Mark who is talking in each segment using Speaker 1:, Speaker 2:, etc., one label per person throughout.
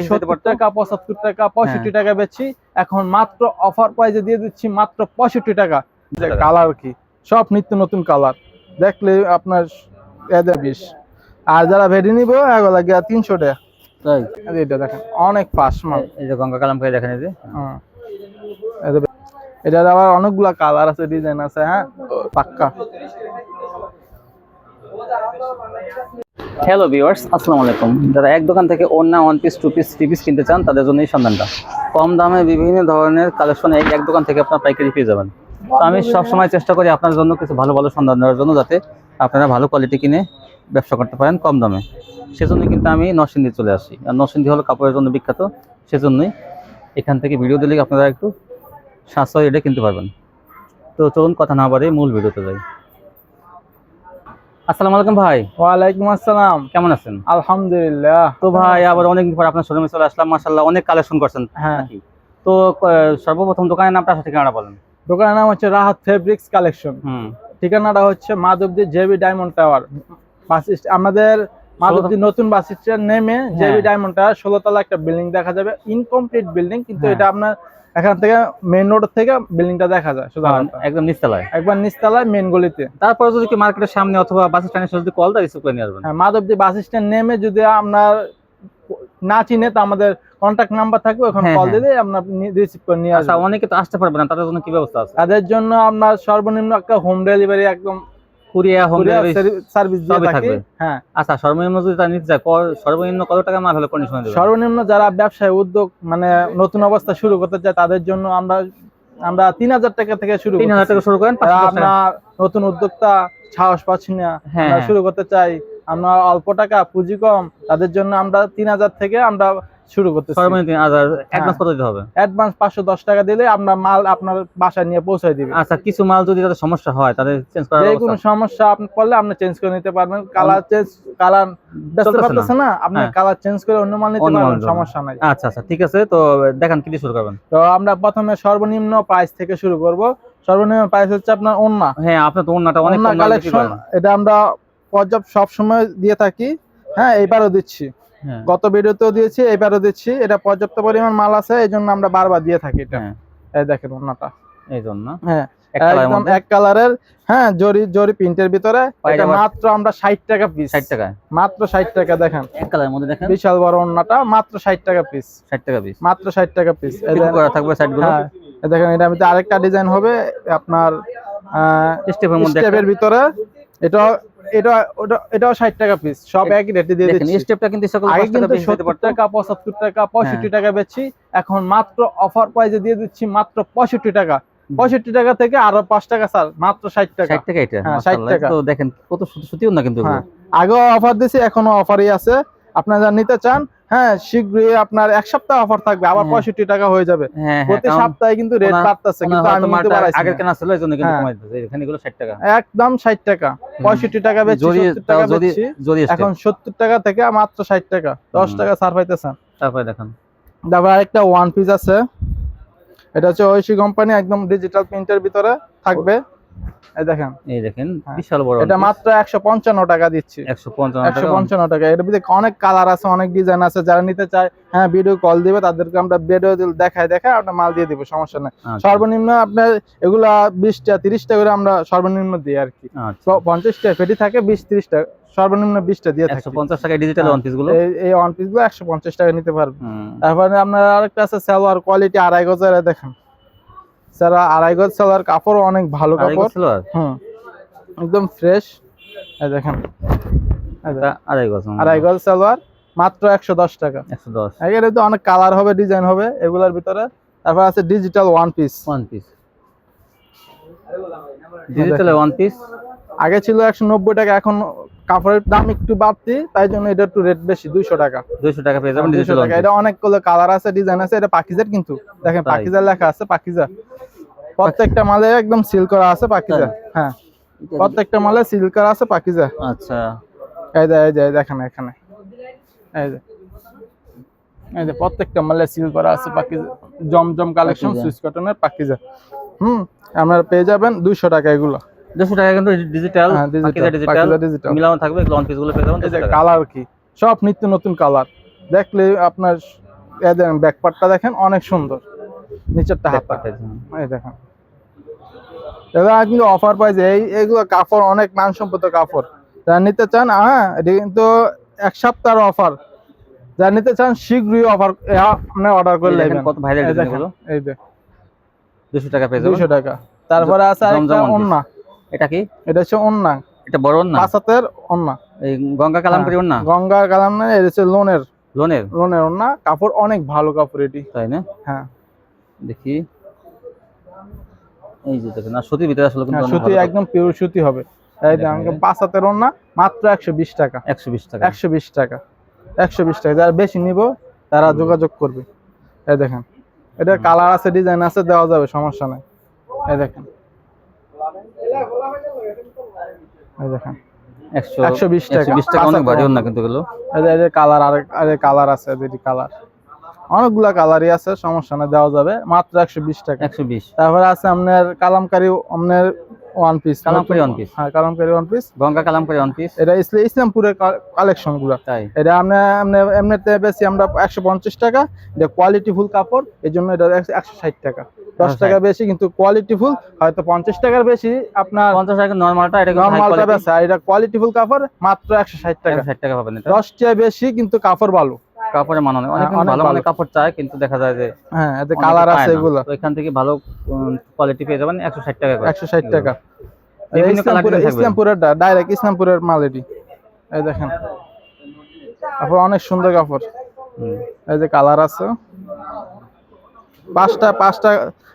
Speaker 1: সত্তর টাকা পঁচাত্তর টাকা পঁয়ষট্টি
Speaker 2: হ্যাঁ।
Speaker 1: টাকা বেচছি এখন মাত্র অফার প্রাইজে দিয়ে দিচ্ছি মাত্র পঁয়ষট্টি টাকা। কালার কি? সব নিত্য নতুন কালার দেখলে আপনার বিশ আর যারা ভেড়ি নিবো এগুলো তিনশো টাকা।
Speaker 2: তাই?
Speaker 1: এটা দেখেন অনেক পাস মাল
Speaker 2: এই যে গঙ্গা কালাম করে দেখেন যে।
Speaker 1: হ্যাঁ। এই যে- এটার আবার অনেকগুলা কালার আছে ডিজাইন আছে হ্যাঁ? পাক্কা।
Speaker 2: হ্যালো ভিউয়ার্স আসসালামু আলাইকুম। যারা এক দোকান থেকে অন্য one piece two piece three piece কিনতে চান, তাদের জন্য এই সন্ধানটা। কম দামে বিভিন্ন ধরনের কালেকশন এক এক দোকান থেকে আপনার পাইকারি পেয়ে যাবেন। তো আমি সবসময় চেষ্টা করি আপনার জন্য কিছু ভালো ভালো সন্ধান দেওয়ার জন্য যাতে আপনারা ভালো কোয়ালিটি কিনে ব্যবসা করতে পারেন কম দামে। সেজন্য কিন্তু আমি নরসিংদী চলে আসি। আর নরসিংদী হলো কাপড়ের জন্য বিখ্যাত, সেজন্যই এখান থেকে ভিডিও দিলে আপনারা একটু সাশ্রয় এটা কিনতে পারবেন। তো চলুন কথা না বাড়িয়ে মূল ভিডিওতে যাই। আসসালামু আলাইকুম ভাই।
Speaker 1: ওয়ালাইকুম আসসালাম।
Speaker 2: কেমন আছেন?
Speaker 1: আলহামদুলিল্লাহ।
Speaker 2: তো ভাই আবার অনেকদিন পর আপনার শোরুমে চলে আসলাম মাশাল্লাহ অনেক কালেকশন করছেন
Speaker 1: হ্যাঁ।
Speaker 2: তো সর্বপ্রথম দোকানের নামটা আসলে ঠিকানাটা বলেন।
Speaker 1: দোকানের নাম হচ্ছে রাহাত ফেব্রিক্স কালেকশন। ঠিকানাটা হচ্ছে Madhabdi JB diamond tower. Bus আমাদের মাধবদী নতুন বাস স্ট্যান্ড নেমে জেবি
Speaker 2: হ্যাঁ।
Speaker 1: ডায়মন্ড টাওয়ার ষোলো তলা একটা বিল্ডিং দেখা যাবে। ইনকমপ্লিট বিল্ডিং কিন্তু
Speaker 2: হ্যাঁ।
Speaker 1: এটা আপনার এখান থেকে মেইন রোড থেকে বিল্ডিংটা দেখা যায় শুধু
Speaker 2: একদম নিচতলায়।
Speaker 1: একবার নিচতলায় মেইন গলিতে।
Speaker 2: তারপরে যদি কি মার্কেটের সামনে অথবা বাস স্ট্যান্ডের সাথে যদি কল দেয় রিসিভ করে নিয়ে আসবেন।
Speaker 1: হ্যাঁ মাধবদী বাস স্ট্যান্ড নেমে যদি আপনার না চিনে তো আমাদের কন্ট্যাক্ট নাম্বার থাকবে ওখানে
Speaker 2: হ্যাঁ,
Speaker 1: কল
Speaker 2: হ্যাঁ।
Speaker 1: দিলে আমরা রিসিভ করে নিয়ে
Speaker 2: আচ্ছা
Speaker 1: আসব
Speaker 2: অনেকে তো আসতে পারবে না তাদের জন্য কি ব্যবস্থা আছে?
Speaker 1: তাদের জন্য আপনার সর্বনিম্ন একটা হোম ডেলিভারি একদম
Speaker 2: কুরিয়া হোম
Speaker 1: সার্ভিস দিয়ে থাকি। হ্যাঁ।
Speaker 2: আচ্ছা সর্বনিম্ন যদি তার নিতে যায় সর্বনিম্ন কত টাকা মাল হলে কন্ডিশন দেবে?
Speaker 1: সর্বনিম্ন যারা ব্যবসায় উদ্যোগ মানে নতুন অবস্থা শুরু করতে চায় তাদের জন্য আমরা আমরা তিন হাজার টাকা থেকে শুরু
Speaker 2: তিন হাজার টাকা শুরু করেন
Speaker 1: আপনার নতুন উদ্যোক্তা সাহস পাচ্ছি না।
Speaker 2: হ্যাঁ
Speaker 1: আমরা
Speaker 2: হ্যাঁ।
Speaker 1: শুরু করতে চাই আমরা অল্প টাকা পুঁজি কম তাদের জন্য আমরা তিন হাজার থেকে আমরা শুরু করতেছি।
Speaker 2: অ্যাডভান্স কত দিতে হবে?
Speaker 1: অ্যাডভান্স পাঁচশো দশ টাকা দিলে আমরা মাল আপনার বাসায় নিয়ে পৌঁছায় দিবে।
Speaker 2: আচ্ছা কিছু মাল যদি তাদের সমস্যা হয় তাদের চেঞ্জ করার
Speaker 1: যে কোনো সমস্যা আপনি করলে আপনি চেঞ্জ করে নিতে পারবেন। কালার চেঞ্জ কালার বেচতে
Speaker 2: চলতেছে না।
Speaker 1: আপনি
Speaker 2: হ্যাঁ।
Speaker 1: কালার চেঞ্জ করে অন্য মাল নিতে পারবেন সমস্যা নাই।
Speaker 2: আচ্ছা আচ্ছা ঠিক আছে। তো দেখান কি দিয়ে শুরু করবেন?
Speaker 1: তো আমরা প্রথমে সর্বনিম্ন প্রাইস থেকে শুরু করব। সর্বনিম্ন প্রাইস হচ্ছে আপনার ওন্না
Speaker 2: হ্যাঁ আপনার তো অন্যটা অনেক
Speaker 1: কালেকশন এটা আমরা পর্যাপ্ত সব সময় দিয়ে থাকি। হ্যাঁ এইবারও দিচ্ছি।
Speaker 2: হ্যাঁ
Speaker 1: গত ভিডিওতেও দিয়েছি এবারও দিচ্ছি। এটা পর্যাপ্ত পরিমাণ মাল আছে এই জন্য আমরা বারবার দিয়ে থাকি এটা।
Speaker 2: হ্যাঁ।
Speaker 1: এই দেখেন ওন্নাটা
Speaker 2: এই জন্য?
Speaker 1: হ্যাঁ।
Speaker 2: এক কালারের
Speaker 1: একদম এক কালারের হ্যাঁ জরি জরি প্রিন্টের ভিতরে। এটা মাত্র আমরা ষাট টাকা পিস মাত্র ষাট টাকা দেখেন।
Speaker 2: এক কালারের মধ্যে দেখেন।
Speaker 1: বিশাল বড় ওন্নাটা মাত্র ষাট টাকা পিস
Speaker 2: ষাট টাকা পিস
Speaker 1: মাত্র ষাট টাকা পিস
Speaker 2: করা থাকবে
Speaker 1: হ্যাঁ দেখেন এটা আরেকটা ডিজাইন হবে আপনার
Speaker 2: স্টেপের মধ্যে
Speaker 1: স্টেপের ভিতরে। এটা এটা ওটা এটাও ষাট টাকা পিস সব একই রেটে দিয়ে
Speaker 2: দেখেন স্টেপটা কিন্তু সকল
Speaker 1: আগে
Speaker 2: টাকা
Speaker 1: কিন্তু
Speaker 2: দিতে পারতো
Speaker 1: টাকা
Speaker 2: হ্যাঁ।
Speaker 1: টাকা বেচছি এখন মাত্র অফার প্রাইজে দিয়ে দিচ্ছি মাত্র পঁয়ষট্টি টাকা। পঁয়ষট্টি টাকা থেকে আরও পাঁচ টাকা স্যার মাত্র ষাট টাকা।
Speaker 2: ষাট টাকা এটা
Speaker 1: হ্যাঁ, 60 টাকা।
Speaker 2: তো দেখেন কত না কিন্তু
Speaker 1: হ্যাঁ। আগেও অফার দিছি এখনও অফারই আছে। আপনারা নিতে চান হ্যাঁ শীঘ্রই আপনার এক সপ্তাহ অফার থাকবে আবার
Speaker 2: হ্যাঁ।
Speaker 1: পঁয়ষট্টি টাকা হয়ে যাবে।
Speaker 2: হ্যাঁ হ্যাঁ
Speaker 1: প্রতি সপ্তাহে কিন্তু রেট বাড়তেছে কিন্তু আমি
Speaker 2: আগের কেনা ছিল এই জন্য কিন্তু। কমাই দিতেছে এখানে এগুলো ষাট টাকা।
Speaker 1: একদম ষাট টাকা। পঁয়ষট্টি টাকা বেচছি
Speaker 2: জরি
Speaker 1: সত্তর টাকা
Speaker 2: তাও যদি
Speaker 1: বেচছি। এখন সত্তর টাকা থেকে মাত্র ষাট টাকা দশ
Speaker 2: হুম।
Speaker 1: টাকা ছাড় পাইতেছেন।
Speaker 2: তারপরে দেখেন।
Speaker 1: তারপর আরেকটা ওয়ান পিস আছে। এটা হচ্ছে ঐশী কোম্পানি একদম ডিজিটাল প্রিন্টের ভিতরে থাকবে। এই দেখেন।
Speaker 2: এই দেখেন
Speaker 1: হ্যাঁ।
Speaker 2: বিশাল বড়
Speaker 1: এটা মাত্র একশো পঞ্চান্ন টাকা দিচ্ছি।
Speaker 2: একশো পঞ্চান্ন
Speaker 1: একশো
Speaker 2: টাকা
Speaker 1: পঞ্চান্ন টাকা। এটার ভিতরে অনেক কালার আছে অনেক ডিজাইন আছে। যারা নিতে চায় হ্যাঁ ভিডিও কল দিবে তাদেরকে আমরা ভিডিও দেখায় দেখায় আমরা মাল দিয়ে দিব সমস্যা নেই।
Speaker 2: আচ্ছা,
Speaker 1: সর্বনিম্ন আপনার এগুলা বিশটা তিরিশটা করে আমরা সর্বনিম্ন দিই আর কি।
Speaker 2: আচ্ছা।
Speaker 1: পঞ্চাশটা পেটি থাকে বিশ তিরিশটা সর্বনিম্ন বিশটা দিয়ে
Speaker 2: একশো
Speaker 1: থাকি
Speaker 2: পঞ্চাশ টাকা ডিজিটাল। ওয়ান পিসগুলো?
Speaker 1: এই- ওয়ান পিসগুলো একশো পঞ্চাশ টাকা নিতে পারবে। তারপরে আপনার আরেকটা আছে সালোয়ার কোয়ালিটি আড়াই গজের দেখেন। স্যার আড়াই গজ সালোয়ার কাপড় অনেক ভালো কাপড়। হুম একদম ফ্রেশ দেখেন।
Speaker 2: আড়াই গজ।
Speaker 1: আড়াই গজ সালোয়ার মাত্র একশো দশ টাকা।
Speaker 2: একশো দশ।
Speaker 1: তো অনেক কালার হবে ডিজাইন হবে এগুলোর ভিতরে। তারপর আছে digital one piece
Speaker 2: one piece digital one piece
Speaker 1: আগে ছিল একশো নব্বই টাকা এখন কাপড়ের দাম একটু বাড়তি তাই জন্য এটা একটু রেট বেশি দুইশো টাকা।
Speaker 2: দুইশো টাকা পেয়ে যাবেন
Speaker 1: 200 টাকা। এটা অনেকগুলো কালার আছে ডিজাইন আছে এটা পাকিজার কিন্তু। দেখেন? পাকিজার লেখা আছে পাকিজা প্রত্যেকটা মালে একদম সিল করা আছে পাকিজা। হ্যাঁ। প্রত্যেকটা মালে সিল করা আছে পাকিজা।
Speaker 2: আচ্ছা।
Speaker 1: এই যে এই যে দেখেন এখানে। এই যে এই যে প্রত্যেকটা মালে সিল করা আছে পাকিজা। জমজম কালেকশন। সুইচ কটনের পাকিজা। হুম আপনারা পেয়ে যাবেন দুইশো টাকা এগুলো।
Speaker 2: দুশো টাকা কিন্তু ডিজিটাল
Speaker 1: হ্যাঁ ডিজিটাল
Speaker 2: ডিজিটাল
Speaker 1: ডিজিটাল
Speaker 2: মিলানো থাকবে ওয়ান পিস পেয়ে যাবেন
Speaker 1: এই
Speaker 2: 200
Speaker 1: যে
Speaker 2: টাকা।
Speaker 1: কালার কি? সব নিত্য নতুন কালার দেখলে আপনার ব্যাকপার্টটা দেখেন অনেক সুন্দর। নিচেরটা হাতা।
Speaker 2: হ্যাঁ।
Speaker 1: এই দেখেন। এবার কিন্তু অফার পাইছে এই এগুলো কাপড় অনেক মানসম্মত কাপড়। যারা নিতে চান হ্যাঁ এটা কিন্তু এক সপ্তাহের অফার যারা নিতে চান শীঘ্রই অফার আপনি অর্ডার করে নেবেন।
Speaker 2: কত design এগুলো।
Speaker 1: এই যে।
Speaker 2: দুশো টাকা পেয়ে যাবেন।
Speaker 1: দুইশো টাকা। তারপরে আছে আরেকটা ওন্না
Speaker 2: এটা কি?
Speaker 1: এটা হচ্ছে ওন্না
Speaker 2: এটা বড় না
Speaker 1: পাঁচ হাতের ওন্না
Speaker 2: এই গঙ্গা কালামকারী না
Speaker 1: গঙ্গা কালাম না এটা হচ্ছে লোনের।
Speaker 2: লোনের?
Speaker 1: লোনের ওন্না কাপড় অনেক ভালো কাপড় এটি।
Speaker 2: তাই না?
Speaker 1: হ্যাঁ।
Speaker 2: দেখি। এই যে দেখেন আর সুতির ভিতরে আসলে কিন্তু
Speaker 1: হ্যাঁ, সুতি একদম পিওর সুতি হবে। এই
Speaker 2: দেখেন,
Speaker 1: ওন্না মাত্র একশো বিশ টাকা।
Speaker 2: একশো বিশ টাকা।
Speaker 1: একশো বিশ টাকা। একশো বিশ টাকা। যারা বেশি নিব তারা যোগাযোগ করবে। এই দেখেন এটা কালার আছে ডিজাইন আছে দেওয়া যাবে সমস্যা নাই। এই দেখেন। এই দেখেন।
Speaker 2: একশো
Speaker 1: 120 টাকা।
Speaker 2: একশো বিশ টাকা অনেক না কিন্তু এগুলো।
Speaker 1: এই যে কালার আরে কালার আছে এটি কালার। অনেকগুলা কালারই আছে সমস্যা না দেওয়া যাবে। মাত্র একশো বিশ টাকা।
Speaker 2: একশো বিশ।
Speaker 1: তারপরে আছে আপনার কালামকারি আপনার ওয়ান পিস
Speaker 2: কালামকারী piece।
Speaker 1: হ্যাঁ Kalamkari one piece
Speaker 2: Ganga Kalamkari one piece
Speaker 1: এটা ইসলা- ইসলামপুরের কালেকশনগুলা
Speaker 2: তাই।
Speaker 1: এটা আমরা এমনিতে বেশি আমরা একশো পঞ্চাশ টাকা। এটা কোয়ালিটি ফুল কাপড় এই জন্য এটা একশো ষাট টাকা। দশ টাকা বেশি কিন্তু কোয়ালিটি ফুল হয়তো পঞ্চাশ টাকার বেশি আপনার
Speaker 2: পঞ্চাশ টাকা নর্মালটা এটা
Speaker 1: নর্মালটা বেশি এটা কোয়ালিটি ফুল কাপড় মাত্র একশো ষাট টাকা।
Speaker 2: ষাট টাকা পাবেন এটা।
Speaker 1: দশ টাকা বেশি কিন্তু কাপড় ভালো।
Speaker 2: কাপড়ের মান অনেক। অনেক
Speaker 1: হ্যাঁ, অনেক
Speaker 2: ভালো
Speaker 1: ভালো।
Speaker 2: মানের কাপড় চায় কিন্তু দেখা যায় যে
Speaker 1: হ্যাঁ এতে কালার আছে এগুলো।
Speaker 2: তো এখান থেকে ভালো কোয়ালিটি পেয়ে যাবেন একশো ষাট টাকা করে।
Speaker 1: একশো ষাট টাকা।
Speaker 2: বিভিন্ন
Speaker 1: ইসলামপুরের
Speaker 2: থাকবে।
Speaker 1: ইসলামপুরের ডাইরেক্ট ইসলামপুরের মাল এটি এই দেখেন। কাপড় অনেক সুন্দর কাপড়। এই যে কালার আছে। পাঁচটা পাঁচটা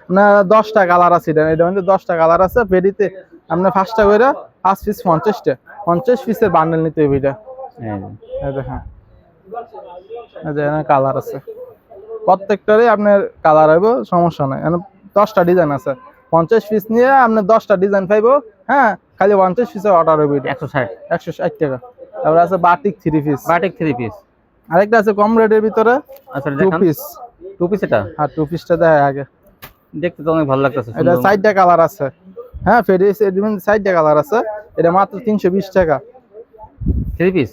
Speaker 1: না দশটা কালার আছে এটা। এটা মধ্যে দশটা কালার আছে। পেডিতে আপনি পাঁচটা করে পাঁচ পিস পঞ্চাশটা। পঞ্চাশ পিসের বান্ডেল নিতে হবে এটা।
Speaker 2: এই যে।
Speaker 1: এই দেখেন। এই কালার আছে। প্রত্যেকটারই আপনার কালার হইব সমস্যা নাই। এখানে দশটা ডিজাইন আছে। পঞ্চাশ পিস নিয়ে আপনি দশটা ডিজাইন পাইবো হ্যাঁ? খালি পঞ্চাশ পিসের অর্ডার হবে
Speaker 2: একশো ষাট।
Speaker 1: একশো ষাট টাকা। তারপরে আছে batik three piece
Speaker 2: batik three piece
Speaker 1: আরেকটা আছে কম রেটের ভিতরে
Speaker 2: আচ্ছা
Speaker 1: টু পিস
Speaker 2: টু পিস এটা?
Speaker 1: আর টু পিসটা দেয় আগে।
Speaker 2: দেখতে তো অনেক ভালো লাগতেছে
Speaker 1: এটা সাইডটা কালার আছে। হ্যাঁ ফেডিস সাইডটা কালার আছে। এটা মাত্র তিনশো বিশ টাকা।
Speaker 2: Three piece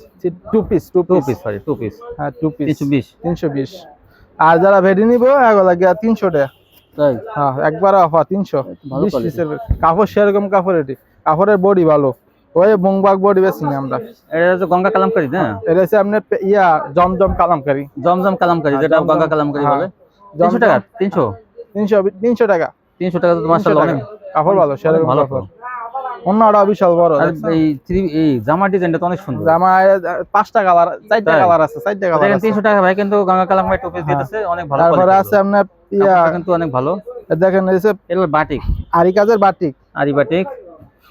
Speaker 1: two piece two
Speaker 2: two
Speaker 1: piece
Speaker 2: sorry two piece
Speaker 1: হ্যাঁ টু পিস
Speaker 2: তিনশো বিশ।
Speaker 1: তিনশো বিশ। আর যারা ভেডি নিবো এগুলো লাগে তিনশো টাকা।
Speaker 2: তাই?
Speaker 1: হ্যাঁ একবার অফার তিনশো। বিশ পিসের কাপড় সেরকম কাপড় এটি কাপড়ের বডি ভালো। ওই বংবাগ বডি বেশি না আমরা।
Speaker 2: এটা হচ্ছে গঙ্গা কালামকারী না?
Speaker 1: এটা হচ্ছে আপনার ইয়া জমজম কালামকারি।
Speaker 2: জমজম কালামকারী
Speaker 1: হ্যাঁ,
Speaker 2: যেটা গঙ্গা কালামকারী
Speaker 1: হ্যাঁ।
Speaker 2: বলে তিনশো টাকা? তিনশো?
Speaker 1: তিনশো তিনশো টাকা।
Speaker 2: তিনশো টাকা তো মাসাল্লাহ
Speaker 1: কাপড় ভালো সেরকম
Speaker 2: ভালো
Speaker 1: অন্যটা বিশাল বড়
Speaker 2: এই এই জামার ডিজাইনটা তো অনেক সুন্দর।
Speaker 1: জামা পাঁচটা কালার চারটা কালার আছে চারটা কালার
Speaker 2: দেখেন
Speaker 1: আছে।
Speaker 2: তিনশো টাকা ভাই কিন্তু গঙ্গা টু পিস
Speaker 1: হ্যাঁ।
Speaker 2: দিতেছে অনেক ভালো
Speaker 1: তারপরে আছে আপনার ইয়া
Speaker 2: কিন্তু অনেক ভালো।
Speaker 1: দেখেন এই যে
Speaker 2: বাটিক
Speaker 1: আরি কাজের বাটিক
Speaker 2: আরি বাটিক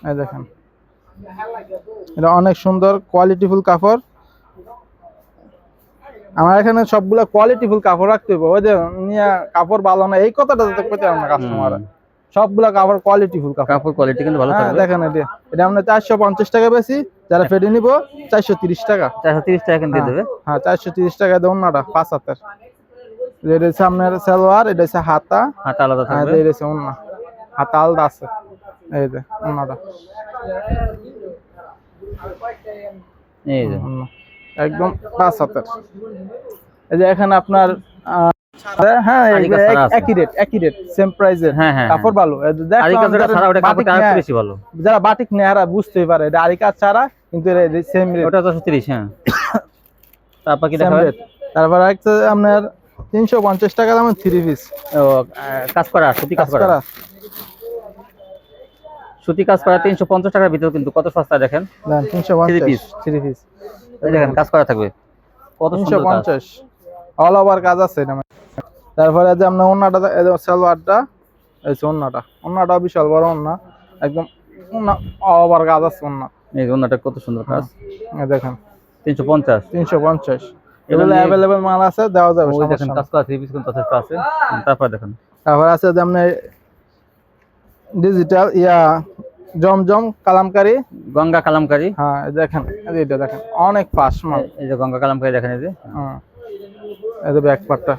Speaker 1: এই দেখেন। এটা অনেক সুন্দর কোয়ালিটিফুল কাপড়। আমার এখানে সবগুলা কোয়ালিটিফুল কাপড় রাখতে হবে ওই যে নিয়ে কাপড় ভালো না এই কথাটা যাতে পেতে আমরা কাস্টমার। সবগুলা কাপড় কোয়ালিটিফুল কাপড়।
Speaker 2: কাপড় কোয়ালিটি কিন্তু ভালো
Speaker 1: হ্যাঁ
Speaker 2: থাকবে।
Speaker 1: দেখেন এটা এটা আমরা চারশো পঞ্চাশ টাকা বেশি। যারা ফেটে নিব চারশো তিরিশ টাকা।
Speaker 2: চারশো তিরিশ টাকা কিন্তু দিয়ে দেবে।
Speaker 1: হ্যাঁ চারশো তিরিশ টাকা দেবো নাটা পাঁচ হাতের। এটা হচ্ছে আপনার সালোয়ার এটা হচ্ছে হাতা।
Speaker 2: হাতে আলাদা
Speaker 1: হ্যাঁ
Speaker 2: থাকবে।
Speaker 1: এটা হচ্ছে ওন্না। হাতা আলাদা আছে। এই যে ওন্নাটা।
Speaker 2: এই যে।
Speaker 1: একদম পাঁচ হাতের। এই যে এখানে আপনার হ্যাঁ একই রেট একই রেট সেম প্রাইসের
Speaker 2: হ্যাঁ হ্যাঁ
Speaker 1: কাপড় ভালো।
Speaker 2: ছাড়া ওটা কাপড়টা
Speaker 1: আরও
Speaker 2: বেশি ভালো।
Speaker 1: যারা বাটিক বুঝতেই পারে এটা আরি কাজ ছাড়া কিন্তু সেম রেট
Speaker 2: ওটা হ্যাঁ। তারপর কি
Speaker 1: তারপর একটা আপনার তিনশো পঞ্চাশ টাকা দামের থ্রি পিস
Speaker 2: ও কাজ করা সুতি কাজ
Speaker 1: কাজ
Speaker 2: করা? সুতি কাজ করা তিনশো পঞ্চাশ টাকার ভিতরে কিন্তু কত সস্তা দেখেন?
Speaker 1: দেন তিনশো
Speaker 2: Three
Speaker 1: পঞ্চাশ
Speaker 2: piece।
Speaker 1: থ্রি পিস
Speaker 2: দেখেন কাজ করা থাকবে। কত
Speaker 1: তিনশো
Speaker 2: সুন্দর কাজ।
Speaker 1: পঞ্চাশ। অল ওভার কাজ আছে তারপরে যে আপনার অন্যটা সালোয়ারটা এই যে অন্যটা অন্যটা বিশাল বড় অন্য একদম ওভার কাজ আছে অন্য
Speaker 2: এই যে অন্যটা কত সুন্দর কাজ
Speaker 1: এই দেখেন।
Speaker 2: তিনশো পঞ্চাশ।
Speaker 1: তিনশো পঞ্চাশ।
Speaker 2: এগুলো
Speaker 1: এগুলো অ্যাভেলেবেল মাল আছে দেওয়া যাবে
Speaker 2: ওই দেখেন কাজ করা থ্রি পিস যথেষ্ট আছে। তারপর দেখেন।
Speaker 1: তারপর আছে যে আপনার ডিজিটাল ইয়া জমজম কালামকারি।
Speaker 2: গঙ্গা কালামকারী।
Speaker 1: হ্যাঁ দেখেন এটা দেখেন অনেক ফাঁস মাল।
Speaker 2: এই যে গঙ্গা কালামকারী দেখেন এই যে।
Speaker 1: হ্যাঁ। এই যে ব্যাক পার্টটা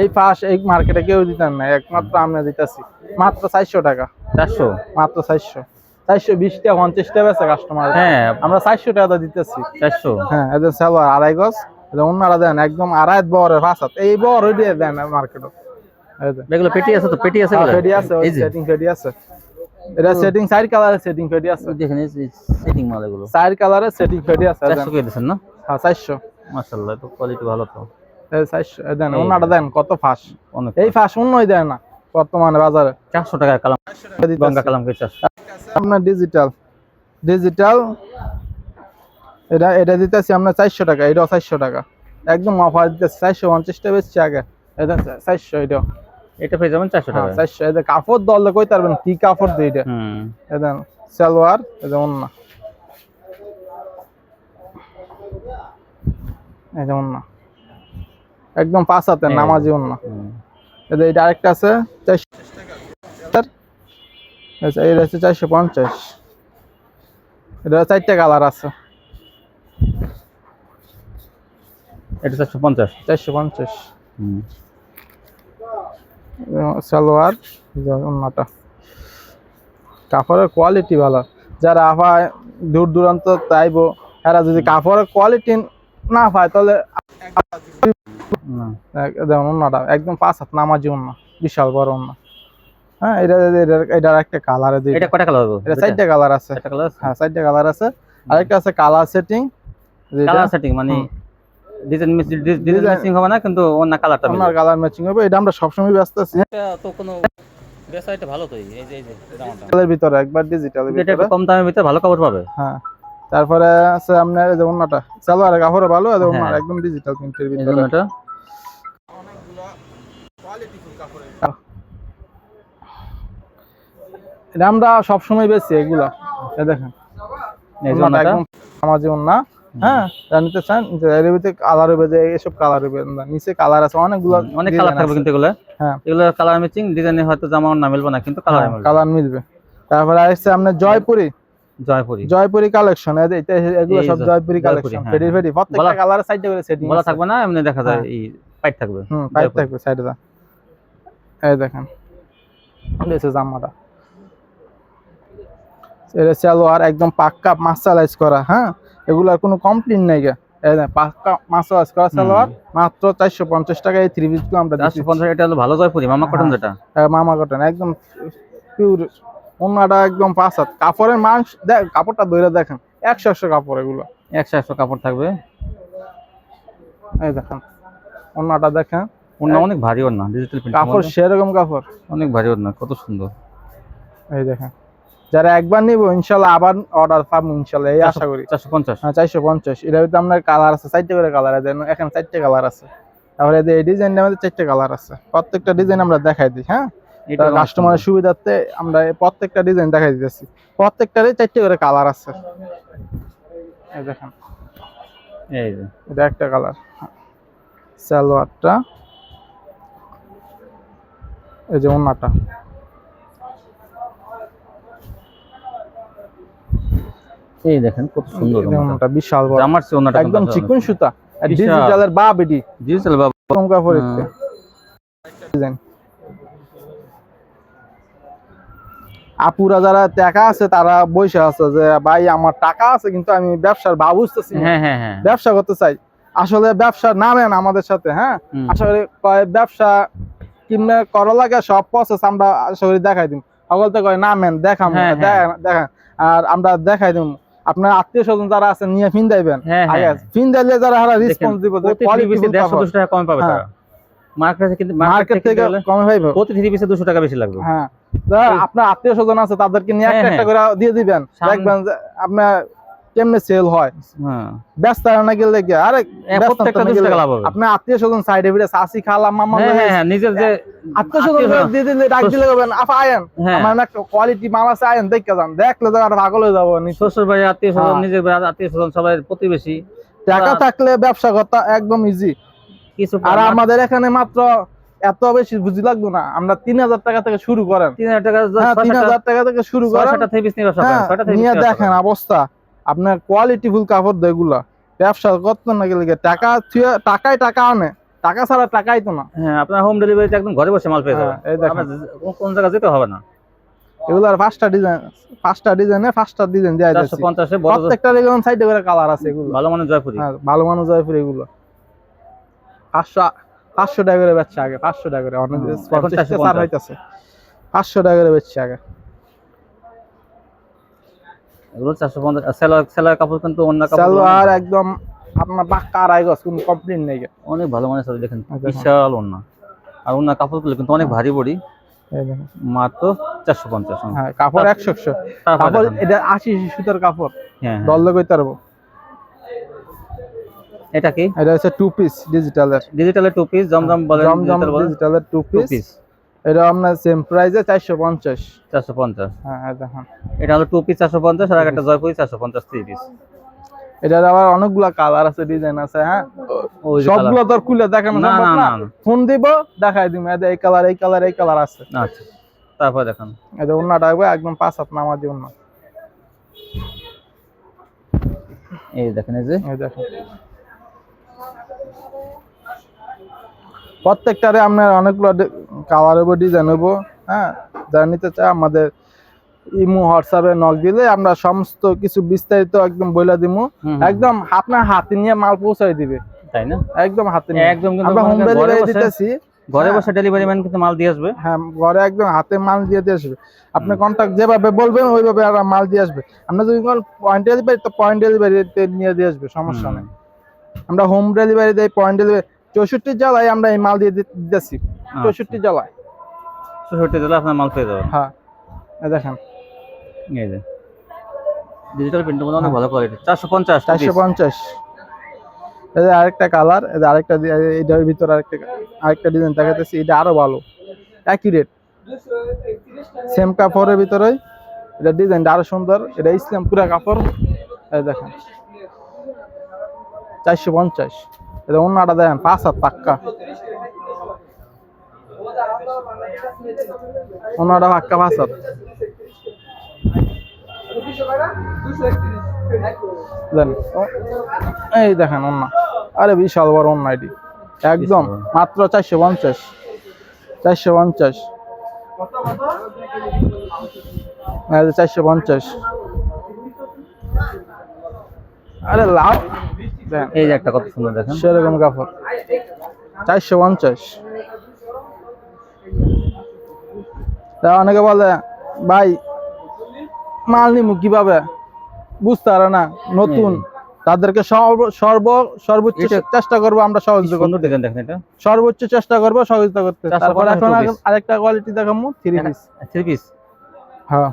Speaker 1: এই ফাঁস এই মার্কেটে কেউ দিতেন না একমাত্র আমরা দিতেছি। মাত্র চারশো টাকা।
Speaker 2: চারশো?
Speaker 1: মাত্র চারশো। চারশো বিশ টাকা পঞ্চাশ টাকা আছে কাস্টমার
Speaker 2: হ্যাঁ।
Speaker 1: আমরা চারশো টাকা দিতেছি।
Speaker 2: চারশো?
Speaker 1: হ্যাঁ এদের আড়াই গজ। এটা অন্যরা দেন একদম আড়াই বড় ফাঁসাত। এই বড় দিয়ে দেন মার্কেটে
Speaker 2: এগুলো পেটি আছে তো? পেটি আছে এগুলো?
Speaker 1: ফেডি আছে
Speaker 2: এই
Speaker 1: সেটিং ফেডি আছে। এটা সেটিং সাইড কালারের সেটিং ফেডি আছে।
Speaker 2: দেখেন সেটিং মাল এগুলো।
Speaker 1: সাইড কালারের সেটিং ফেডি আছে দেন
Speaker 2: চারশো করে না?
Speaker 1: হ্যাঁ চারশো।
Speaker 2: মাশাল্লাহ তো কোয়ালিটি ভালো তো।
Speaker 1: এই এই দেন
Speaker 2: এই
Speaker 1: দেন কত ফাঁস? এই ফাঁস। অন্যই দেয় না বর্তমানে বাজারে।
Speaker 2: চারশো টাকা কালাম গঙ্গা কালাম
Speaker 1: আপনার ডিজিটাল ডিজিটাল এটা এটা দিতেছি আপনার চারশো টাকা এটাও চারশো টাকা। একদম অফার দিতেছি চারশো পঞ্চাশটা বেশি আগে। এটা চারশো এটাও।
Speaker 2: এটা পেয়ে যাবেন চারশো
Speaker 1: হ্যাঁ
Speaker 2: টাকা
Speaker 1: চারশো। এটা কাপড় দলে কই পারবেন কি কাপড় দিই এটা।
Speaker 2: হুম।
Speaker 1: এটা সালোয়ার এটা অন্য এটা অন্য একদম পাঁচ হাতের
Speaker 2: এই।
Speaker 1: নামাজি অন্য। এটা এটা আরেকটা আছে চারশো আচ্ছা এটা হচ্ছে চারশো পঞ্চাশ। এটা চারটে কালার আছে।
Speaker 2: এটা চারশো পঞ্চাশ।
Speaker 1: চারশো পঞ্চাশ।
Speaker 2: হুম।
Speaker 1: সালোয়ার অন্যটা কাপড়ের কোয়ালিটি ভালো। যারা দূর দূরান্ত চাইব এরা যদি কাপড়ের কোয়ালিটি না পায় তাহলে যেমন একদম পাঁচ হাত নামাজি অন্য বিশাল বড় অন্য। হ্যাঁ এটা এটা- এটার একটা কালার
Speaker 2: এটা কটা কালার হবে?
Speaker 1: এটা চারটে কালার আছে। হ্যাঁ চারটে কালার আছে। আরেকটা আছে কালার সেটিং
Speaker 2: কালার সেটিং মানে। ডিজাইন ম্যাচিং হবে না কিন্তু অন্য কালারটা
Speaker 1: আপনার কালার ম্যাচিং হবে। এটা আমরা সবসময় ব্যস্ত আছি।
Speaker 2: এটা তো কোনো বেসাইটে ভালো তো এই যে এই যে
Speaker 1: ডিজিটালের ভিতরে একবার ডিজিটালের ভিতরে
Speaker 2: একটু কম দামের ভিতরে ভালো কাপড় পাবে।
Speaker 1: হ্যাঁ। তারপরে আছে আপনার এই যে অন্যটা। সালোয়ার কাপড় ভালো আর অন্য
Speaker 2: হ্যাঁ।
Speaker 1: একদম ডিজিটাল প্রিন্টের ভিতরে। এটা আমরা সবসময় বেশি এগুলা। দেখেন। আমার না হ্যাঁ জানতে চান এর কালার হবে যে এসব কালার হবে নিচে কালার আছে অনেকগুলো
Speaker 2: অনেক কালার থাকবে কিন্তু এগুলো।
Speaker 1: হ্যাঁ।
Speaker 2: এগুলো কালার ম্যাচিং ডিজাইনে হয়তো জামা না মিলবে না কিন্তু কালার মিলবে।
Speaker 1: কালার মিলবে। তারপরে আসছে আপনার জয়পুরি।
Speaker 2: জয়পুরি।
Speaker 1: জয়পুরি কালেকশন এগুলো সব জয়পুরি কালেকশন
Speaker 2: হ্যাঁ, হ্যাঁ।
Speaker 1: প্রত্যেকটা
Speaker 2: বলা-
Speaker 1: সাইডে করে সেটিং
Speaker 2: বলা থাকবে না এমনি দেখা যায়
Speaker 1: হ্যাঁ।
Speaker 2: এই পাইট থাকবে।
Speaker 1: হুম পাইপ থাকবে সাইডে দা। এই দেখেন। এসে জামাটা এটা সালোয়ার একদম পাক্কা মাসালাইজ করা হ্যাঁ? এগুলার কোনো কমপ্লেন নাই গে। পাক্কা মাসালাইজ করা সালোয়ার মাত্র চারশো পঞ্চাশ টাকা এই থ্রি পিসগুলো আমরা
Speaker 2: চারশো পঞ্চাশ এটা হলো ভালো জয়পুরি মামা কটন
Speaker 1: হ্যাঁ।
Speaker 2: যেটা।
Speaker 1: হ্যাঁ, মামা কটন একদম পিওর অন্যটা একদম পাঁচ হাত। কাপড়ের দেখ কাপড়টা ধরে দেখেন একশো একশো কাপড় এগুলো।
Speaker 2: একশো একশো কাপড় থাকবে।
Speaker 1: এই দেখেন। অন্যটা দেখেন।
Speaker 2: অন্য অনেক ভারী ওর না ডিজিটাল প্রিন্ট
Speaker 1: কাপড় সেরকম কাপড়।
Speaker 2: অনেক ভারী ওর না কত সুন্দর।
Speaker 1: এই দেখেন। যারা একবার নিবো ইনশাল্লাহ আবার অর্ডার পাবো ইনশাল্লাহ এই আশা করি।
Speaker 2: চারশো পঞ্চাশ।
Speaker 1: হ্যাঁ চারশো পঞ্চাশ। এটার ভিতরে আপনার কালার আছে চারটে করে কালার আছে এখানে চারটে কালার আছে। এদের এই ডিজাইনটা আমাদের চারটে কালার আছে। প্রত্যেকটা ডিজাইন আমরা দেখাই দিই হ্যাঁ?
Speaker 2: এটা
Speaker 1: কাস্টমারের সুবিধার্থে আমরা প্রত্যেকটা ডিজাইন দেখাই দিতেছি। প্রত্যেকটারই চারটে করে কালার আছে। এই দেখেন।
Speaker 2: এই যে।
Speaker 1: এটা একটা কালার সালোয়ারটা এই যে ওন্নাটা।
Speaker 2: এই দেখেন কত সুন্দর
Speaker 1: ওন্নাটা। বিশাল বড়।
Speaker 2: আমার চেয়ে অন্যটা
Speaker 1: একদম চিকুন সুতা। ডিজিটালের বা বেডি
Speaker 2: ডিজিটাল বাবা
Speaker 1: কম কাপড়
Speaker 2: হুম।
Speaker 1: ডিজাইন। আপুরা যারা টাকা আছে তারা বসে আছে যে ভাই আমার টাকা আছে কিন্তু আমি ব্যবসার ভাব বুঝতেছি
Speaker 2: হ্যাঁ হ্যাঁ হ্যাঁ।
Speaker 1: ব্যবসা করতে চাই। আসলে ব্যবসা নামেন আমাদের সাথে হ্যাঁ? আসলে ব্যবসা কিমনে করা লাগে সব প্রসেস আমরা আসলে দেখাই দিম। সকলতে কয় নামেন দেখাম
Speaker 2: হ্যাঁ, হ্যাঁ।
Speaker 1: দেখান। দেখান আর আমরা দেখাই দিম। আপনার আত্মীয় স্বজন যারা আছে নিয়ে ফিন দেবেন।
Speaker 2: হ্যাঁ, হ্যাঁ।
Speaker 1: ফিন দিলে যারা হারা রেসপন্স দিব
Speaker 2: টাকা কম পাবে
Speaker 1: হ্যাঁ।
Speaker 2: তারা। মার্কেটে কিন্তু
Speaker 1: মার্কেট থেকে কমে পাইব
Speaker 2: প্রতি থ্রি পিসে দুশো টাকা বেশি লাগবে।
Speaker 1: হ্যাঁ। যারা আপনার আত্মীয় স্বজন আছে তাদেরকে নিয়ে একটা
Speaker 2: হ্যাঁ,
Speaker 1: করে দিয়ে দিবেন। দেখবেন আপনার কেমনে সেল হয়?
Speaker 2: হ্যাঁ।
Speaker 1: ব্যস্ত না গেলে কি? আরে
Speaker 2: এ, প্রত্যেকটা
Speaker 1: না
Speaker 2: টাকা লাভ হবে।
Speaker 1: আপনার আত্মীয় স্বজন সাইডে ভিড়ে চাষি খালা মামা
Speaker 2: হ্যাঁ হ্যাঁ হ্যাঁ নিজের যে
Speaker 1: আত্মীয় স্বজন দিয়ে দিলে ডাক দিলে আপা আয়েন।
Speaker 2: হ্যাঁ।
Speaker 1: আমার একটা কোয়ালিটি মাল আছে আয়েন দেখে যান। দেখলে তো আর পাগল হয়ে যাব
Speaker 2: শ্বশুর ভাই আত্মীয় স্বজন
Speaker 1: হ্যাঁ।
Speaker 2: নিজের ভাই আত্মীয় স্বজন সবাই প্রতিবেশী।
Speaker 1: টাকা থাকলে ব্যবসা করতে একদম ইজি
Speaker 2: কিছু
Speaker 1: আর আমাদের এখানে মাত্র এত বেশি বুঝি লাগতো না। আমরা তিন হাজার টাকা থেকে শুরু করেন।
Speaker 2: তিন হাজার টাকা
Speaker 1: হ্যাঁ তিন হাজার টাকা থেকে শুরু করেন।
Speaker 2: নিয়ে
Speaker 1: হ্যাঁ দেখেন অবস্থা। আপনার কোয়ালিটি ফুল কাপড় দেয় এগুলা। ব্যবসা করতে না গেলে টাকা টাকায় টাকা আনে। টাকা ছাড়া টাকাই তো না।
Speaker 2: হ্যাঁ আপনার হোম ডেলিভারিতে একদম ঘরে বসে মাল পেয়ে
Speaker 1: হ্যাঁ,
Speaker 2: যাবেন।
Speaker 1: এই দেখেন।
Speaker 2: কোন- জায়গায় যেতে হবে না।
Speaker 1: এগুলার পাঁচটা ডিজাইন পাঁচটা ডিজাইনে পাঁচটা ডিজাইন
Speaker 2: চারশো
Speaker 1: যাচ্ছে
Speaker 2: পঞ্চাশে বড়
Speaker 1: প্রত্যেকটা এরকম সাইডে করে কালার আছে এগুলো।
Speaker 2: ভালো মানের জয়পুরি।
Speaker 1: হ্যাঁ ভালো মানুষ জয়পুর এগুলো। পাঁচশো পাঁচশো টাকা করে বেচছে আগে পাঁচশো টাকা করে। অনেক
Speaker 2: হুম, এখন
Speaker 1: পঞ্চাশ টাকা
Speaker 2: 450
Speaker 1: ছাড় পাঁচশো টাকা করে বেচছে আগে।
Speaker 2: এগুলো চারশো পঞ্চাশ সেলার সেলার কাপড় কিন্তু অন্য কাপড়
Speaker 1: একদম আপনার বাক্কা আড়াই গজ কোনো কমপ্লেন নেই।
Speaker 2: অনেক ভালো মানের সাথে দেখেন বিশাল অন্য আর অন্য কাপড়গুলো কিন্তু অনেক ভারী বড়ি। মাত্র চারশো পঞ্চাশ
Speaker 1: হ্যাঁ। কাপড় একশো একশো। কাপড় এটা আশি সুতার কাপড়।
Speaker 2: হ্যাঁ হ্যাঁ।
Speaker 1: দল পারব
Speaker 2: এটা কি?
Speaker 1: এটা হচ্ছে টু পিস ডিজিটালের
Speaker 2: ডিজিটালের টু পিস জমজম বলেন
Speaker 1: জমজম ডিজিটালের টু
Speaker 2: টু
Speaker 1: পিস
Speaker 2: পিস
Speaker 1: এটা আপনার সেম প্রাইসে চারশো পঞ্চাশ।
Speaker 2: চারশো পঞ্চাশ।
Speaker 1: হ্যাঁ
Speaker 2: এটা হলো টু পিস চারশো পঞ্চাশ আর একটা জয়পুরি চারশো পঞ্চাশ থ্রি পিস
Speaker 1: এটার আবার অনেকগুলা কালার আছে ডিজাইন আছে হ্যাঁ? সবগুলো তো খুলে দেখানো
Speaker 2: না, না,
Speaker 1: না। ফোন দিব দেখাই দিব। এই কালার এই কালার এই কালার আছে।
Speaker 2: আচ্ছা তারপর দেখান।
Speaker 1: এটা অন্যটা হবে একদম পাঁচ হাত নামা দিব না
Speaker 2: এই দেখেন এই যে।
Speaker 1: এই দেখেন। প্রত্যেকটারে আপনার অনেকগুলো কালার হব ডিজাইন হব হ্যাঁ? যারা নিতে চায় আমাদের ইমো হোয়াটসঅ্যাপে নক দিলে আমরা সমস্ত কিছু বিস্তারিত একদম বইলা দিমু। একদম আপনার হাতে নিয়ে মাল পৌঁছাই দিবে।
Speaker 2: তাই না?
Speaker 1: একদম হাতে নিয়ে।
Speaker 2: একদম
Speaker 1: আমরা হোম
Speaker 2: ঘরে
Speaker 1: ডেলিভারি দিতেছি।
Speaker 2: ঘরে
Speaker 1: হ্যাঁ।
Speaker 2: বসে ডেলিভারি ম্যান কিন্তু মাল দিয়ে আসবে।
Speaker 1: হ্যাঁ ঘরে একদম হাতে মাল দিয়ে দিয়ে আসবে। আপনি কন্ট্যাক্ট যেভাবে বলবেন ওইভাবে আর মাল দিয়ে আসবে। আমরা যদি কোনো পয়েন্ট ডেলিভারি তো পয়েন্ট ডেলিভারিতে নিয়ে দিয়ে আসবে সমস্যা নেই। আমরা হোম ডেলিভারি দেই পয়েন্ট ডেলিভারি চৌষট্টি জেলায় আমরা এই মাল দিয়ে দিতেছি।
Speaker 2: আচ্ছা।
Speaker 1: চৌষট্টি জেলায়।
Speaker 2: চৌষট্টি জেলা আপনার মাল পেয়ে যাবেন।
Speaker 1: হ্যাঁ। দেখেন।
Speaker 2: এই যে। ডিজিটাল প্রিন্টের মধ্যে অনেক ভালো কোয়ালিটি চারশো পঞ্চাশ
Speaker 1: চারশো পঞ্চাশ। এদের আরেকটা কালার এদের আরেকটা এটার ভিতরে আরেকটা আরেকটা ডিজাইন দেখাতেছি এটা আরও ভালো। একই রেট সেম কাপড়ের ভিতরে এটা ডিজাইনটা আরও সুন্দর। এটা ইসলাম পুরা কাপড় দেখেন। চারশো পঞ্চাশ। এটা অন্যটা দেখেন পাঁচ হাত পাক্কা। অন্যটা পাক্কা পাঁচ হাত। দেন। এই দেখেন অন্য। আরে বিশাল বড় অন্য এটি। একদম। মাত্র চারশো পঞ্চাশ। চারশো পঞ্চাশ। চারশো পঞ্চাশ। আরে লাভ দেন
Speaker 2: এই যে একটা কত সুন্দর দেখেন।
Speaker 1: সেরকম কাপড়। চারশো পঞ্চাশ। তা অনেকে বলে ভাই মাল নিমু কীভাবে? বুঝতে পারে না নতুন। তাদেরকে সর্ব সর্ব সর্বোচ্চ চেষ্টা করব আমরা সহযোগিতা
Speaker 2: এটা।
Speaker 1: সর্বোচ্চ চেষ্টা করব সহযোগিতা করতে। তারপর এখন। আরেকটা কোয়ালিটি দেখাবো থ্রি পিস
Speaker 2: থ্রি পিস
Speaker 1: হ্যাঁ।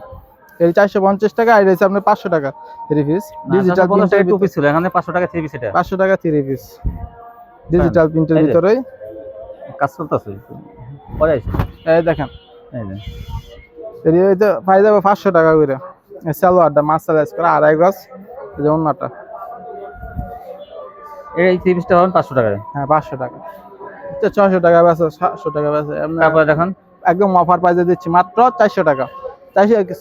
Speaker 1: এই চারশো পঞ্চাশ টাকা আর রয়েছে আপনার পাঁচশো টাকা থ্রি পিস ডিজিটাল প্রিন্টের
Speaker 2: টু পিস ছিল এখানে পাঁচশো টাকা থ্রি পিস এটা।
Speaker 1: পাঁচশো টাকা থ্রি পিস ডিজিটাল প্রিন্টের
Speaker 2: এই
Speaker 1: ভিতরে
Speaker 2: কাজ করতেছে পরে।
Speaker 1: এই দেখেন।
Speaker 2: এই যে।
Speaker 1: এটি হয়তো পাই যাবে পাঁচশো টাকা করে। সালোয়ারটা মাসালাইজ করে আড়াই গজ। এই যে অন্যটা
Speaker 2: এই থ্রি পিসটা হবেন পাঁচশো টাকা।
Speaker 1: হ্যাঁ পাঁচশো টাকা। আচ্ছা ছয়শো টাকা বেছে সাতশো টাকা এমনি
Speaker 2: তারপরে দেখেন।
Speaker 1: একদম অফার প্রাইসে দিচ্ছি মাত্র চারশো টাকা।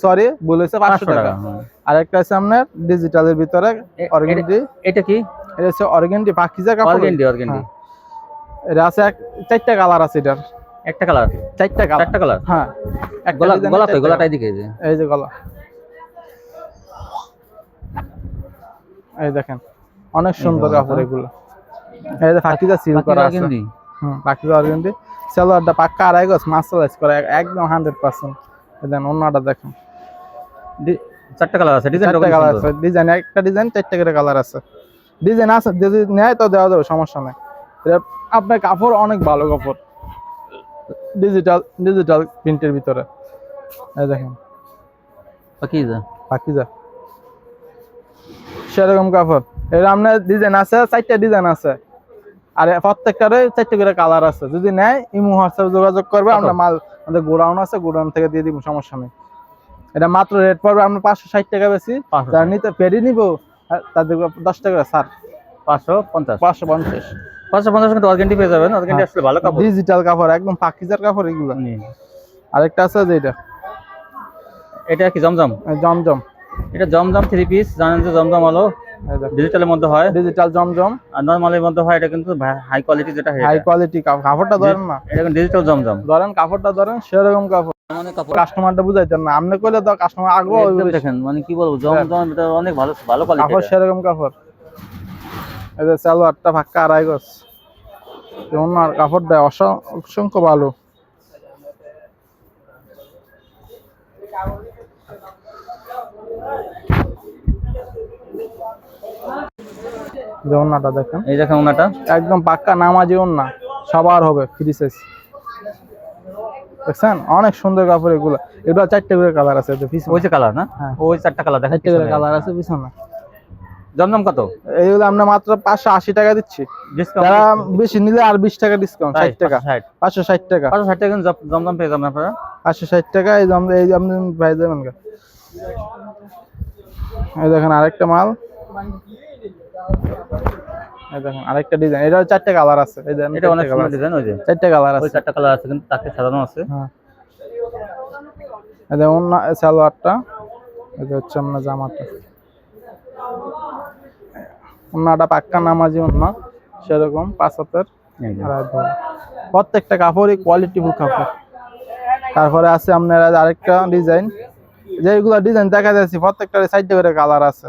Speaker 1: সরি বলেছে পাঁচশো টাকা।
Speaker 2: হ্যাঁ।
Speaker 1: আর একটা আছে আপনার ডিজিটালের ভিতরে অর্গেন্ডি
Speaker 2: এটা কি?
Speaker 1: এটা হচ্ছে অর্গেন্ডি পাখিজা কাপড়।
Speaker 2: অর্গেন্ডি অর্গেন্ডি
Speaker 1: হ্যাঁ। এটা আছে এক চারটা কালার আছে এটার।
Speaker 2: একটা কালার
Speaker 1: চারটা কালার
Speaker 2: চারটা কালার
Speaker 1: হ্যাঁ। এর
Speaker 2: গোলাপ
Speaker 1: চারটা
Speaker 2: দিকে এই যে।
Speaker 1: এই যে গলা। এই দেখেন অনেক সুন্দর কাপড় এগুলো। এই যে সিল করা আছে।
Speaker 2: অর্গেন্ডি
Speaker 1: হুম পাখিজা অর্গেন্ডি সালোয়ারটা পাক্কা আড়াই গজ মাসালাইজ করা একদম হান্ড্রেড পার্সেন্ট দেন অন্যটা দেখেন।
Speaker 2: চারটা কালার আছে ডিজাইন
Speaker 1: চারটা কালার আছে ডিজাইন একটা ডিজাইন চারটা করে কালার আছে। ডিজাইন আছে যদি নেয় তো দেওয়া যাবে সমস্যা নেই। আপনার কাপড় অনেক ভালো কাপড়। ডিজিটাল ডিজিটাল প্রিন্টের ভিতরে। এই দেখেন।
Speaker 2: যে
Speaker 1: পাকিজা। সেরকম কাপড়। এর আপনার ডিজাইন আছে চারটা ডিজাইন আছে। আর প্রত্যেকটারে চারটে করে কালার আছে। যদি নেয় ইমু হোয়াটসঅ্যাপ যোগাযোগ করবে আমরা মাল আমাদের গোডাউন আছে গোডাউন থেকে দিয়ে দিব সমস্যা নেই। এটা মাত্র রেট পড়বে আমরা পাঁচশো ষাট টাকা বেশি। যারা নিতে পেরে নিব তাদের দশ টাকা স্যার।
Speaker 2: পাঁচশো পঞ্চাশ।
Speaker 1: পাঁচশো পঞ্চাশ।
Speaker 2: পাঁচশো পঞ্চাশ কিন্তু অর্গেন্ডি পেয়ে যাবেন অর্গেন্ডি
Speaker 1: হ্যাঁ।
Speaker 2: আসলে ভালো কাপড়।
Speaker 1: ডিজিটাল কাপড় একদম পাকিজার কাপড় এগুলো। আরেকটা আছে যে এটা।
Speaker 2: এটা কি জমজম?
Speaker 1: জমজম।
Speaker 2: এটা জমজম থ্রি পিস জানেন যে জমজম হলো ডিজিটালের মধ্যে হয়?
Speaker 1: ডিজিটাল জমজম।
Speaker 2: আর নর্মালের মধ্যে হয় এটা কিন্তু হাই কোয়ালিটি যেটা
Speaker 1: হাই
Speaker 2: এটা।
Speaker 1: কোয়ালিটি কাপড়টা ধরেন না।
Speaker 2: এটা কিন্তু ডিজিটাল জমজম।
Speaker 1: ধরেন কাপড়টা ধরেন সেরকম কাপড়।
Speaker 2: মানে
Speaker 1: কাস্টমারটা বুঝাইতেন না। আপনি কইলে তো কাস্টমার আগো
Speaker 2: দেখেন মানে কি বলব ভিতরে অনেক ভালো ভালো কোয়ালিটি
Speaker 1: কাপড় সেরকম কাপড়। এই যে সালোয়ারটা ফাঁকা আড়াই গজ। ওনার কাপড়টা অসং- অসংখ্য ভালো। যে ওন্নাটা দেখেন।
Speaker 2: এই দেখেন ওনাটা
Speaker 1: একদম পাক্কা নামাজি ওন্না সবার হবে ফ্রি সাইজ দেখছেন? অনেক সুন্দর কাপড় এগুলো। এগুলো চারটে করে কালার আছে পিছনে।
Speaker 2: ওই যে কালার না?
Speaker 1: হ্যাঁ।
Speaker 2: ওই চারটা কালার দেখেন
Speaker 1: চারটে করে কালার আছে পিছনে।
Speaker 2: জমজম কত?
Speaker 1: এইগুলো আমরা মাত্র পাঁচশো আশি টাকা দিচ্ছি। যারা বেশি নিলে আর বিশ টাকা ডিসকাউন্ট ষাট টাকা। পাঁচশো ষাট। টাকা।
Speaker 2: পাঁচশো ষাট টাকা জমজম পেয়ে যাবেন আপনারা।
Speaker 1: পাঁচশো ষাট টাকা এই দাম এই দাম পাই যাবেন এই দেখেন আরেকটা মাল। দেখেন আরেকটা ডিজাইন এটা চারটে কালার আছে। এই দেখেন
Speaker 2: এটা অনেক সুন্দর ডিজাইন ওই যে।
Speaker 1: চারটে কালার আছে।
Speaker 2: চারটা কালার আছে কিন্তু তাকে সাজানো আছে।
Speaker 1: হ্যাঁ। এই দেখুন সালোয়ারটা এই হচ্ছে আপনার জামাটা। ওনাটা পাক্কা নামাজি ওনা সেরকম পাঁচ হাতের। প্রত্যেকটা কাপড়ই কোয়ালিটিফুল কাপড়। তারপরে আছে আপনার আরেকটা ডিজাইন যেগুলো ডিজাইন দেখা যাচ্ছে প্রত্যেকটা সাইডে করে কালার আছে।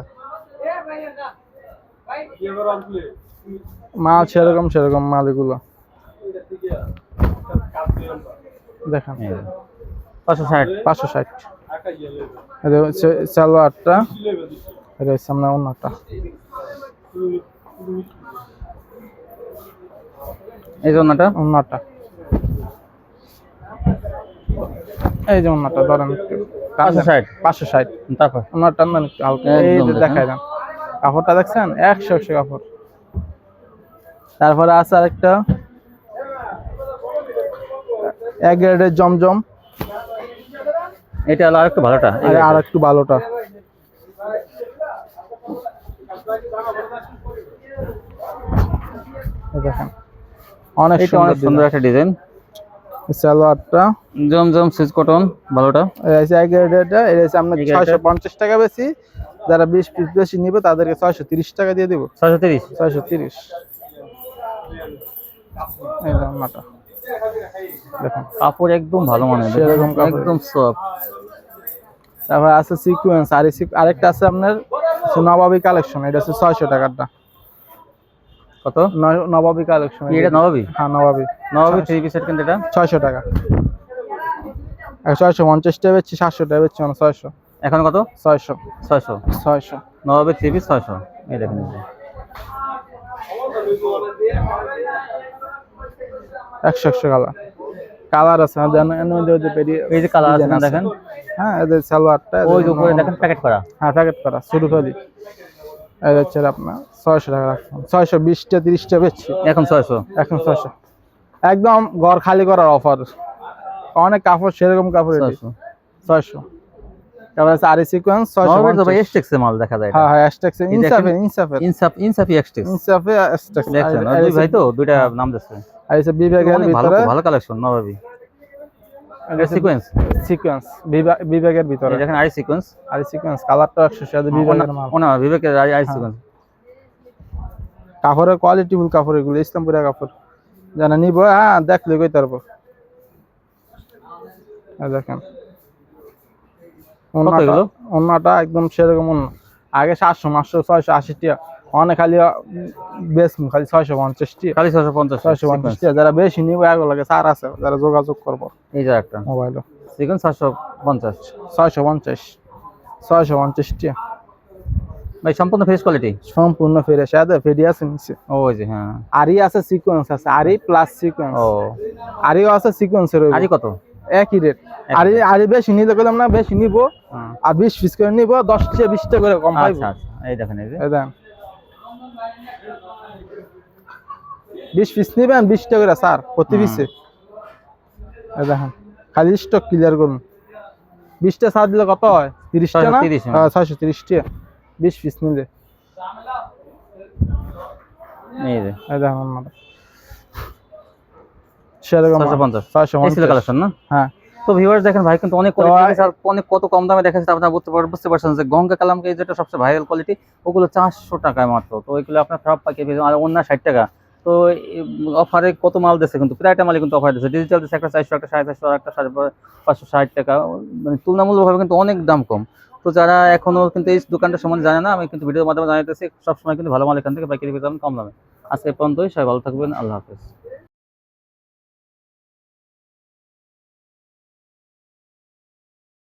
Speaker 1: মাল সেরকম সেরকম মাল এগুলো দেখেন
Speaker 2: পাঁচশো ষাট।
Speaker 1: পাঁচশো ষাট। এটা হচ্ছে সালোয়ারটা। এটা হচ্ছে আপনার অন্যটা
Speaker 2: এই যে ওনাটা
Speaker 1: অন্যটা এই যে অন্যটা ধরেন
Speaker 2: পাঁচশো ষাট।
Speaker 1: পাঁচশো ষাট।
Speaker 2: তারপর?
Speaker 1: একটু হালকা। এই। দেখাই দেন। কাপড়টা দেখছেন? একশো একশো কাপড়। তারপরে আছে আরেকটা। এক গ্রেডের জমজম।
Speaker 2: এটা হলো আরেকটু ভালোটা।
Speaker 1: আর একটু ভালোটা। দেখেন। অনেক
Speaker 2: অনেক সুন্দর একটা ডিজাইন
Speaker 1: সালোয়ারটা।
Speaker 2: জমজম সুইচ কটন ভালোটা।
Speaker 1: এই এক গ্রেডেরটা এটা আপনার টাকা বেশি। যারা বিশ পিস বেশি নিবে তাদেরকে ছয়শো তিরিশ টাকা দিয়ে দেবো।
Speaker 2: ছয়শো তিরিশ?
Speaker 1: ছয়শো তিরিশ। দেখুন।
Speaker 2: কাপড় একদম ভালো মানে
Speaker 1: কাপড়।
Speaker 2: একদম সফট
Speaker 1: তারপর আছে সিকুয়েন্স আর আরেকটা আছে আপনার নবাবী কালেকশন এটা হচ্ছে ছয়শো টাকারটা।
Speaker 2: কত?
Speaker 1: নবাবী কালেকশন
Speaker 2: এটা নবাবি?
Speaker 1: হ্যাঁ নবাবী।
Speaker 2: নবাবি থ্রি পিসের কিন্তু এটা?
Speaker 1: ছয়শো টাকা। ছয়শো পঞ্চাশ টাকা বেচছি সাতশো টাকা বেচছি মানে ছয়শো।
Speaker 2: এখন কত?
Speaker 1: ছয়শো।
Speaker 2: ছয়শো।
Speaker 1: ছয়শো।
Speaker 2: নবাবি থ্রি পিস ছয়শো। এই দেখেন।
Speaker 1: একশো একশো কালার। কালার আছে
Speaker 2: এই যে কালার আছে না দেখেন?
Speaker 1: হ্যাঁ এদের সালোয়ারটা
Speaker 2: ওই যে উপরে দেখেন প্যাকেট করা।
Speaker 1: হ্যাঁ প্যাকেট করা শুরু করি। এই হচ্ছে আপনার ছয়শো টাকা রাখলাম ছয়শো বিশটা তিরিশটা বেচছি।
Speaker 2: এখন ছয়শো।
Speaker 1: এখন ছয়শো। একদম ঘর খালি করার অফার। অনেক কাপড় সেরকম কাপড়
Speaker 2: ছয়শো।
Speaker 1: ছয়শো। তারপরে আছে আরি সিকোয়েন্স
Speaker 2: ভাই। মাল দেখা যায়।
Speaker 1: হ্যাঁ হ্যাঁ ইনসাফে ইনসাফে
Speaker 2: ইনসাফ ইনসাফি এক্সটেক্স
Speaker 1: ইনসাফে
Speaker 2: দেখছেন দুই ভাই তো দুইটা নাম
Speaker 1: আর বিবেকের
Speaker 2: ভালো
Speaker 1: ভিতরে।
Speaker 2: ভালো কালেকশন নবাবি। সিকোয়েন্স
Speaker 1: সিকোয়েন্স বিবেকের ভিতরে।
Speaker 2: দেখেন সিকোয়েন্স
Speaker 1: আর সিকোয়েন্স কালারটা একশো সাথে বিবেকের মাল।
Speaker 2: ওনা বিবেকের আই
Speaker 1: হ্যাঁ।
Speaker 2: সিকোয়েন্স
Speaker 1: কাপড়ের কোয়ালিটিফুল কাপড় এগুলো ইসলামপুরের কাপড়। জানা নিব হ্যাঁ দেখলে কই তারপর। দেখেন? অন্যটা একদম সেরকম অন্য। আগে সাতশো পাঁচশো ছয়শো আশি টিয়া অনেক খালি বেশ খালি ছয়শো পঞ্চাশ টিয়া
Speaker 2: খালি ছয়শো পঞ্চাশ
Speaker 1: ছয়শো পঞ্চাশ টিয়া যারা বেশি নিব এগুলো লাগে সার আছে যারা যোগাযোগ করব।
Speaker 2: এই যে একটা।
Speaker 1: মোবাইলও।
Speaker 2: সিকোয়েন্স ছয়শো পঞ্চাশ।
Speaker 1: ছয়শো পঞ্চাশ। ছয়শো পঞ্চাশ টিয়া
Speaker 2: ভাই সম্পূর্ণ ফ্রেশ কোয়ালিটি
Speaker 1: সম্পূর্ণ ফিরে সাথে ফেরি আছে নিচে।
Speaker 2: ওই যে হ্যাঁ।
Speaker 1: আরি আছে সিকোয়েন্স আছে। আরি প্লাস সিকোয়েন্স
Speaker 2: ও।
Speaker 1: আরিও আছে সিকোয়েন্সের
Speaker 2: আরি কত?
Speaker 1: একই রেট আরি আরি বেশি নিতে গেলাম না বেশি নিব।
Speaker 2: হ্যাঁ।
Speaker 1: আর বিশ পিস করে নিব দশ টাকা বিশ টাকা করে কম পাইবো।
Speaker 2: আচ্ছা আচ্ছা। এই দেখেন এই
Speaker 1: এই বিশ পিস নিবেন বিশ টাকা করে স্যার প্রতি পিসে। এই দেখেন খালি স্টক ক্লিয়ার করুন। বিশটা সার দিলে কত হয়? তিরিশটা না?
Speaker 2: 630, হ্যাঁ।
Speaker 1: হ্যাঁ ছয়শো তিরিশ বিশ পিস নিলে।
Speaker 2: এই
Speaker 1: দেখেন
Speaker 2: 650
Speaker 1: ছয়শো
Speaker 2: এই ছিল কালেকশন না?
Speaker 1: হ্যাঁ।
Speaker 2: তো ভিউয়ার্স দেখেন ভাই কিন্তু অনেক কোয়ালিটি আর অনেক কত কম দামে দেখাচ্ছে আপনারা বুঝতে পার- বুঝতে পারছেন যে গঙ্গা কালামকে যেটা সবচেয়ে ভাইরাল কোয়ালিটি ওগুলো টাকায় মাত্র। তো ওইগুলো আপনার সব পাকিয়ে পেয়ে আর অন্য ষাট টাকা। তো অফারে কত মাল দিচ্ছে কিন্তু প্রায়টা মালে কিন্তু অফার দিচ্ছে। ডিজিটাল দিচ্ছে একটা চারশো একটা সাড়ে চারশো একটা সাড়ে পাঁচশো ষাট টাকা। মানে তুলনামূলকভাবে কিন্তু অনেক দাম কম। তো যারা এখনও কিন্তু এই দোকানটা সম্বন্ধে জানে না আমি কিন্তু ভিডিওর মাধ্যমে জানাইতেছি সবসময় কিন্তু ভালো মাল এখান থেকে পাইকারি পেয়ে কম দামে। আজকে পর্যন্তই সবাই ভালো থাকবেন আল্লাহ হাফেজ।